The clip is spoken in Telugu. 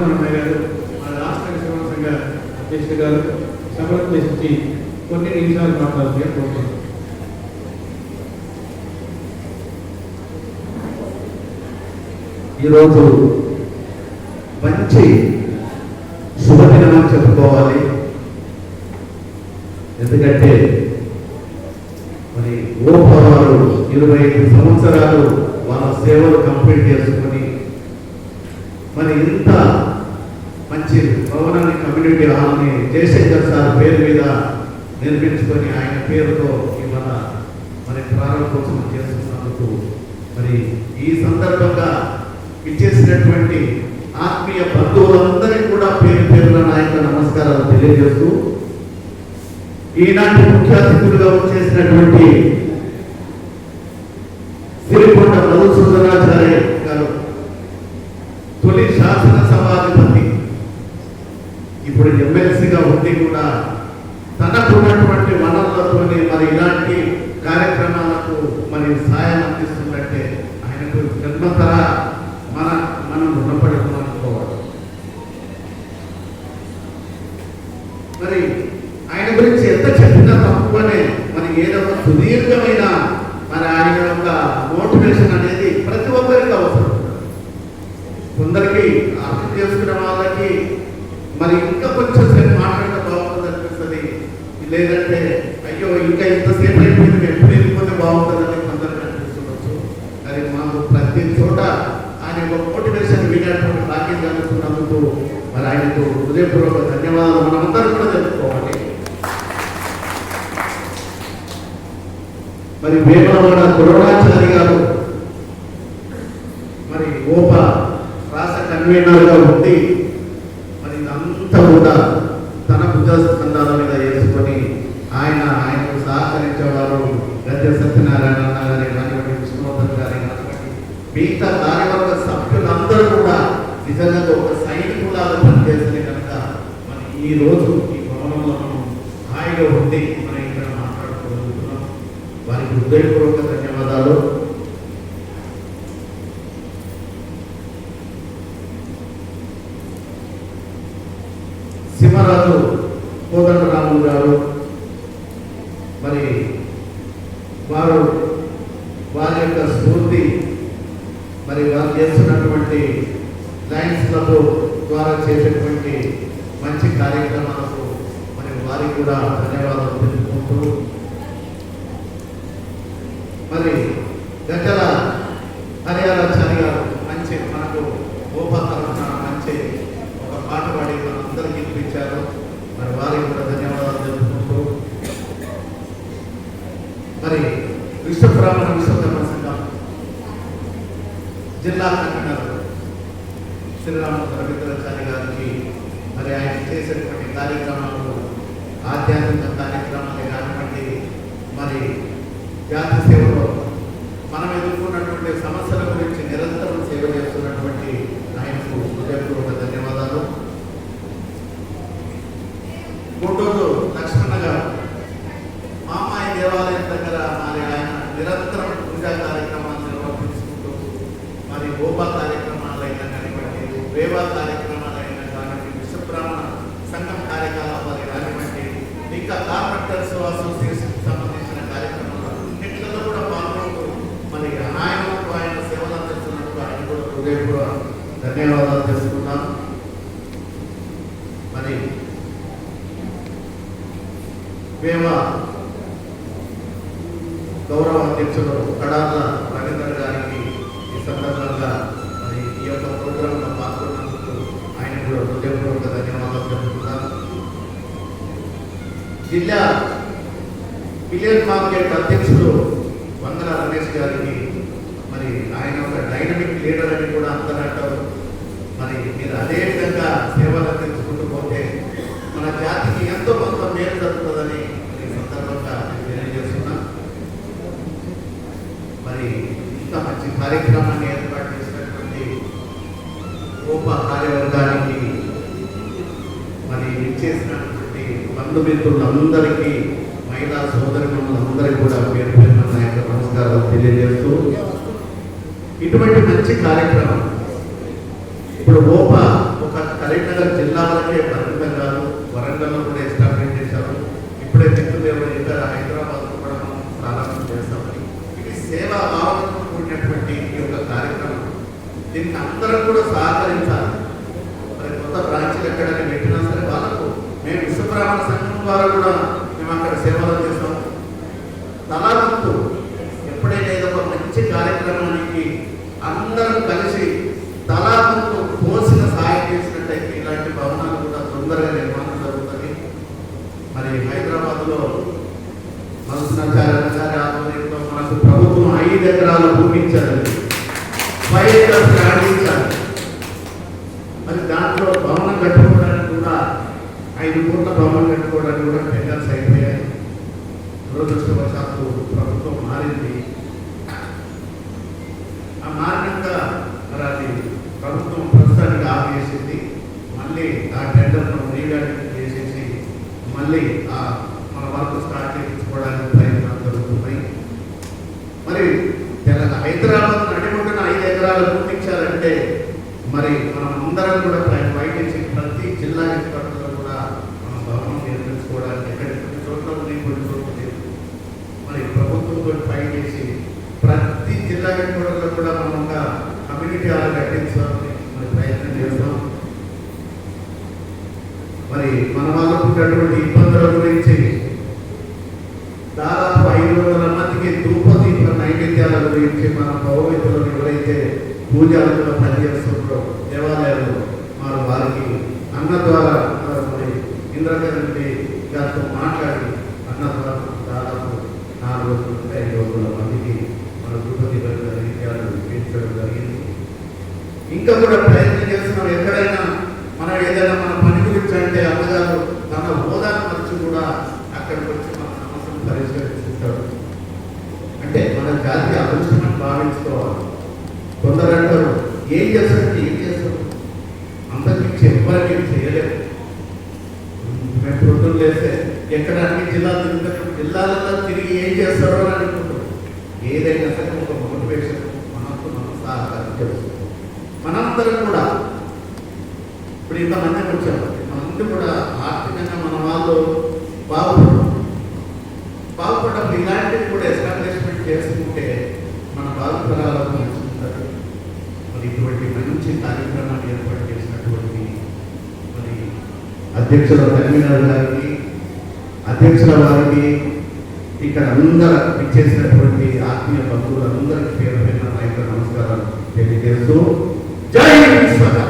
మన రాష్ట్ర సేవా సంఘ అధ్యక్షుడు గారు కొన్ని నిమిషాలు మాట్లాడుతూ కోరుతున్నాను ఈరోజు మంచి శుభదినం చెప్పుకోవాలి. ఎందుకంటే మరి ఓపవారు ఇరవై ఐదు సంవత్సరాలు వాళ్ళ సేవలు కంప్లీట్ చేసుకొని మరి ఇంత మంచి భవనాన్ని కమ్యూనిటీ హాల్ని జయశంకర్ సార్ పేరు మీద నిర్మించుకొని ఆయన పేరుతో ఇవాళ మరి ప్రారంభోత్సవం చేస్తున్నందుకు మరి ఈ సందర్భంగా ఇచ్చేసినటువంటి ఆత్మీయ బంధువులందరికీ కూడా పేరు పేరున నా నమస్కారాలు తెలియజేస్తూ ఈనాటి ముఖ్య అతిథులుగా వచ్చేసినటువంటి సిరికొండ మధుసూదనాచార్య గారు తొలి శాసన ఇప్పుడు ఎమ్మెల్సీగా ఉండి కూడా తనకున్నటువంటి వనరులతోనే మరి ఇలాంటి కార్యక్రమాలకు మరి సాయం అందిస్తుందంటే ఆయనకు జన్మతర మన మనం రుణపడి మరి ఆయన గురించి ఎంత చెప్పినా తక్కువనే మరి ఏదో ఒక సుదీర్ఘమైన మరి ఆయన యొక్క మోటివేషన్ అనేది ప్రతి ఒక్కరికి అవసరం. కొందరికి అర్థం చేసుకునే వాళ్ళకి మరి ఇంకా కొంచెం సేపు మాట్లాడితే బాగుంటుంది అనిపిస్తుంది. లేదంటే అయ్యో ఇంకా ఇంతసేపు అయిపోయింది ఎప్పుడు వెళ్ళిపోతే బాగుంటుందని కొందరికి అనిపిస్తుండొచ్చు. మరి మాకు ప్రతి చోట ఆయన యొక్క మోటివేషన్ వినేటువంటి భాగ్యం కలుగుతున్నందుకు మరి ఆయనకు హృదయపూర్వక ధన్యవాదాలు. మనమందరం కూడా తెలుసుకోవాలి మరి వేమలవాడ ద్రోణాచారి గారు మరి గోప రాష్ట్ర కన్వీనర్గా ఉండి ఇదంతా కూడా తన భుజ మీద వేసుకొని ఆయన ఆయనకు సహకరించేవారు గద్దె సత్యనారాయణ అన్న గారి కానివ్వండి విష్ణువర్ధన్ గారి కానివ్వండి మిగతా కార్యవర్గ సభ్యులందరూ కూడా నిజంగా ఒక సైనికులాగా పనిచేస్తే కనుక మన ఈ రోజు ఈ భవనంలో మనం హాయిగా ఉండి మనం ఇక్కడ మాట్లాడుకోగలుగుతున్నాం. వారికి హృదయపూర్వక ధన్యవాదాలు. సింహరాజు కోదండరాములు గారు. మరి వారు వారి యొక్క స్ఫూర్తి మరి వారు చేస్తున్నటువంటి లయన్స్ క్లబ్ ద్వారా చేసేటువంటి మంచి కార్యక్రమాలకు మరి వారికి కూడా ధన్యవాదాలు తెలుపుకుంటూ మరి గజల హరియారాచారి గారు మంచి మనకు ఓపా తరఫున మంచి ఒక పాట పాడి మనందరికీ వినిపించారు మరి వారికి కూడా ధన్యవాదాలు తెలుపుకుంటూ మరి విశ్వబ్రాహ్మణ విశ్వకర్మ సంఘం జిల్లా కన్వీనర్ శ్రీరామ రవీంద్రాచార్య గారికి మరి ఆయన చేసేటువంటి కార్యక్రమాలు ఆధ్యాత్మిక కార్యక్రమాలే కానివ్వండి మరి జాతి సేవలో మనం ఎదుర్కొన్నటువంటి సమస్యల గురించి నిరంతరం సేవ చేస్తున్నటువంటి ఆయనకు హృదయపూర్వక ధన్యవాదాలు గుంటూరు లక్ష్మణ గారు మామాయి దేవాలయం దగ్గర మరి ఆయన నిరంతరం పూజా కార్యక్రమాలు నిర్వర్తించుకుంటూ మరి గోపా కార్యక్రమాలైనా కానివ్వండి వేవా కార్యక్రమాలైనా కానివ్వండి విశ్వబ్రాహ్మణ సంఘం కార్యకలాపాలు కానివ్వండి ఇంకా కార్పెంటర్స్ అసోసియేషన్ సంబంధించిన కార్యక్రమాలు అన్నింటిలో కూడా పాల్గొంటూ మరి ఆయనకు ఆయన సేవలు అందిస్తున్నట్టు ఆయన కూడా హృదయపూర్వక ధన్యవాదాలు తెలుసుకున్నాను మరి మేము గౌరవ అధ్యక్షుడు కడాల రవీంద్ర గారికి ఈ సందర్భంగా మరి ఈ యొక్క ప్రోగ్రాంలో పాల్గొన్నందుకు ఆయన కూడా హృదయపూర్వక ధన్యవాదాలు తెలుపుతున్నాను. జిల్లా పిలియన్ మార్కెట్ అధ్యక్షుడు వందల రమేష్ గారికి మరి ఆయన ఒక డైనమిక్ లీడర్ అని కూడా అందరూ మీరు అదే విధంగా సేవలు అందించుకుంటూ పోతే మన జాతికి ఎంతో కొంత మేలు జరుగుతుందని ఈ సందర్భంగా తెలియజేస్తున్నా. మరి ఇంత మంచి కార్యక్రమాన్ని ఏర్పాటు చేసినటువంటి గోప కార్యవర్గానికి మరి ఇచ్చేసినటువంటి బంధుమిత్రులందరికీ మహిళా సోదరులందరికీ కూడా పేరు పేరున నా యొక్క నమస్కారాలు తెలియజేస్తూ ఇటువంటి మంచి కార్యక్రమం ఇప్పుడు లోప ఒక కరీంనగర్ జిల్లా వరకే పరిమితం కాదు వరంగల్లో కూడా ఎస్టాబ్లిష్ చేశారు. ఇప్పుడే చెప్తుందేమో ఇక్కడ హైదరాబాద్లో కూడా మనం ప్రారంభం చేస్తామని. ఇది సేవా భావనతో కూడినటువంటి ఈ యొక్క కార్యక్రమం. దీనికి అందరం కూడా సహకరించాలి. మరి కొత్త బ్రాంచ్లు ఎక్కడైనా పెట్టినా సరే వాళ్ళకు మేము విశ్వబ్రాహ్మణ సంఘం ద్వారా కూడా మరి హైదరాబాద్లో మనసునాచార్య గారి ఆధ్వర్యంలో మనకు ప్రభుత్వం ఐదు ఎకరాల భూమి ఇచ్చారండి ఫైవ్ మరి దాంట్లో భవనం కట్టుకోవడానికి కూడా ఐదు కోట్ల భవనం కట్టుకోవడానికి కూడా టెండర్స్ అయిపోయాయి. దురదృష్టవశాత్తు ప్రభుత్వం మారింది. ఆ మారినాక మరి ప్రభుత్వం ప్రస్తుతానికి ఆపేసింది. మళ్ళీ ఆ టెండర్ను రీడాడింగ్ మరి ఉన్నటువంటి ఇబ్బందుల గురించి దాదాపు ఐదు వందల మందికి ధూపదీప నైవేద్యాల గురించి మన పౌరోహితులను ఎవరైతే పూజారులుగా పనిచేస్తున్నారో దేవాలయాలు వారు వారికి అన్న ద్వారా వారు మరి ఇంద్రకరణి గారితో మాట్లాడి అన్న ద్వారా దాదాపు నాలుగు వందల నుండి ఐదు వందల మందికి మన ధూపదీప నైవేద్యాలు ఇప్పించడం జరిగింది. ఇంకా కూడా ప్రయత్నం చేస్తున్నాం ఎక్కడైనా మనం ఏదైనా మన పని గురించి అంటే అమ్మగారు తన హోదాను మర్చి కూడా అక్కడికి వచ్చి మన సమస్యను పరిష్కరించుకుంటాడు అంటే మన జాతి అదృష్టమని భావించుకోవాలి. కొందరు అంటారు ఏం చేస్తారంటే ఏం చేస్తారు అందరికీ చెప్పాలి చేయలేము. మేము పొద్దున్న లేస్తే ఎక్కడ అన్ని జిల్లాలు తిరుగుతారు జిల్లాలలో తిరిగి ఏం చేస్తారో అని అనుకుంటారు ఏదైనా సరే ఒక మోటివేషన్ మనకు మనం సహకారం చేస్తుంది మనందరం కూడా ఇప్పుడు ఇంతమంది వచ్చాము మనందరూ కూడా ఆర్థికంగా మన వాళ్ళు బాగుపడడం బాగుపడడం ఇలాంటివి కూడా ఎస్టాబ్లిష్మెంట్ చేసుకుంటే మన బాధపడాలను తెలుసుకుంటారు మరి ఇటువంటి మంచి కార్యక్రమాన్ని ఏర్పాటు చేసినటువంటి మరి అధ్యక్షుల కన్వీనర్ గారికి అధ్యక్షుల వారికి ఇక్కడ అందరూ ఇచ్చేసినటువంటి ఆత్మీయ బంధువులందరికీ పేరు పేరున నా యొక్క నమస్కారాలు తెలియజేస్తూ జై విశ్వకర్మ